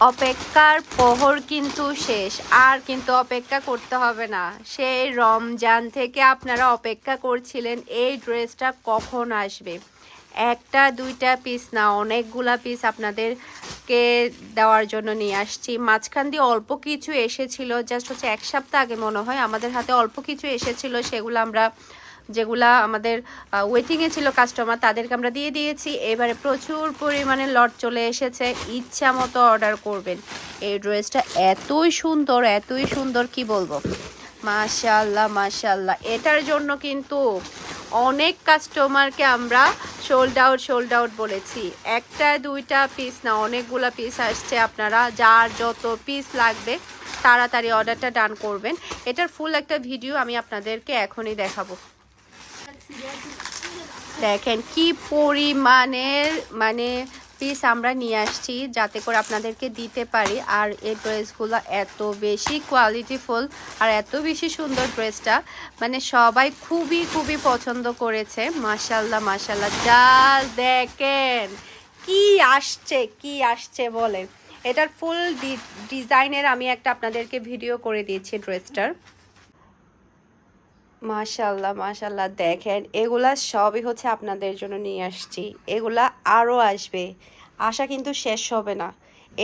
অপেক্ষার প্রহর কিন্তু শেষ, আর কিন্তু অপেক্ষা করতে হবে না। সেই রমজান থেকে আপনারা অপেক্ষা করছিলেন, এই ড্রেসটা কখন আসবে? একটা, দুইটা পিস না, অনেকগুলা পিস আপনাদেরকে দেওয়ার জন্য নিয়ে আসছি। মাঝখান দিয়ে অল্প কিছু এসেছিল জাস্ট হচ্ছে এক সপ্তাহ আগে মনে হয় আমাদের হাতে অল্প কিছু এসেছিল, সেগুলো আমরা যেগুলা আমাদের ওয়েটিংয়ে ছিল কাস্টমার তাদেরকে আমরা দিয়ে দিয়েছি। এবারে প্রচুর পরিমাণে লট চলে এসেছে। ইচ্ছা মতো অর্ডার করবেন। এই ড্রেসটা এতই সুন্দর এতই সুন্দর, কি বলব? মাশাল্লাহ মাশাল্লাহ এটার জন্য কিন্তু অনেক কাস্টমারকে আমরা সোল্ড আউট সোল্ড আউট বলেছি। একটা, দুইটা পিস না, অনেকগুলো পিস আসছে আপনারা। যার যত পিস লাগবে, তাড়াতাড়ি অর্ডারটা ডান করবেন। এটার ফুল একটা ভিডিও আমি আপনাদেরকে এখনই দেখাবো। দেখেন কি পরিমাণের মানে পিস আমরা নিয়ে আসছি যাতে করে আপনাদেরকে দিতে পারি। আর এই ড্রেসগুলো এত বেশি কোয়ালিটিফুল আর এত বেশি সুন্দর ড্রেসটা। মানে সবাই খুবই খুবই পছন্দ করেছে। মাসাল্লাহ মাসাল্লাহ যা দেখেন কি আসছে কি আসছে বলেন। এটার ফুল ডিজাইনের আমি একটা আপনাদেরকে ভিডিও করে দিয়েছি ড্রেসটার। মাশাল্লাহ মাশাল্লাহ দেখেন, এগুলা সবই হচ্ছে আপনাদের জন্য নিয়ে আসছি। এগুলা আরও আসবে। আশা কিন্তু শেষ হবে না।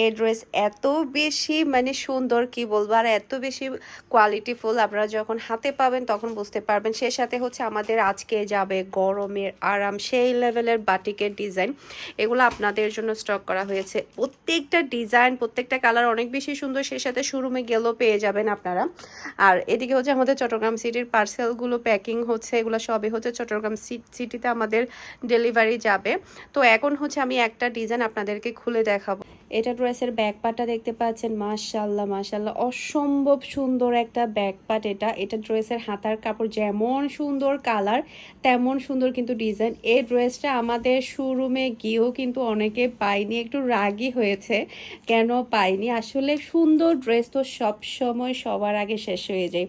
এই ড্রেস এত বেশি মানে সুন্দর, কি বলব? আর এত বেশি কোয়ালিটিফুল আপনারা যখন হাতে পাবেন তখন বুঝতে পারবেন। সে সাথে হচ্ছে আমাদের আজকে যাবে গরমের আরাম, সেই লেভেলের বাটিকের ডিজাইন এগুলো আপনাদের জন্য স্টক করা হয়েছে। প্রত্যেকটা ডিজাইন প্রত্যেকটা কালার অনেক বেশি সুন্দর সেই সাথে শোরুমে গেলেও পেয়ে যাবেন আপনারা। আর এদিকে হচ্ছে আমাদের চট্টগ্রাম সিটির পার্সেলগুলো প্যাকিং হচ্ছে, এগুলো সবই হচ্ছে চট্টগ্রাম সিটিতে আমাদের ডেলিভারি যাবে। তো এখন হচ্ছে আমি একটা ডিজাইন আপনাদেরকে খুলে দেখাবো। এটা ড্রেসের ব্যাক পার্টটা দেখতে পাচ্ছেন মাশাল্লাহ মাশাল্লাহ অসম্ভব সুন্দর একটা ব্যাক পার্ট এটা। এটা ড্রেসের হাতার কাপড় যেমন সুন্দর কালার তেমন সুন্দর কিন্তু ডিজাইন এই ড্রেসটা আমাদের শোরুমে গিয়েও কিন্তু অনেকে পাইনি একটু রাগই হয়েছে। কেন পাইনি আসলে সুন্দর ড্রেস তো সব সময় সবার আগে শেষ হয়ে যায়।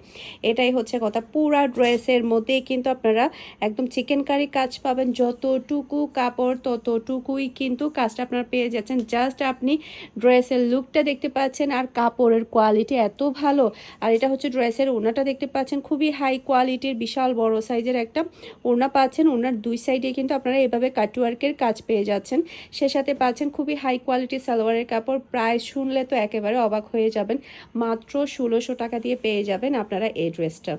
এটাই হচ্ছে কথা। পুরা ড্রেসের মধ্যেই কিন্তু আপনারা একদম চিকেন কারি কাজ পাবেন। যতটুকু কাপড় ততটুকুই কিন্তু কাজটা আপনারা পেয়ে যাচ্ছেন। জাস্ট আপনি ড্রেসের লুকটা দেখতে পাচ্ছেন আর কাপড়ের কোয়ালিটি এত ভালো। আর এটা হচ্ছে ড্রেসের ওনাটা দেখতে পাচ্ছেন, খুবই হাই কোয়ালিটির বিশাল বড় সাইজের একটা ওনা পাচ্ছেন। ওনার দুই সাইডে কিন্তু আপনারা এভাবে কাটওয়ার্কের কাজ পেয়ে যাচ্ছেন। সে সাথে পাচ্ছেন খুবই হাই কোয়ালিটির সালোয়ারের কাপড়। প্রায় শুনলে তো একেবারে অবাক হয়ে যাবেন। মাত্র ষোলোশো টাকা দিয়ে পেয়ে যাবেন আপনারা এই ড্রেসটা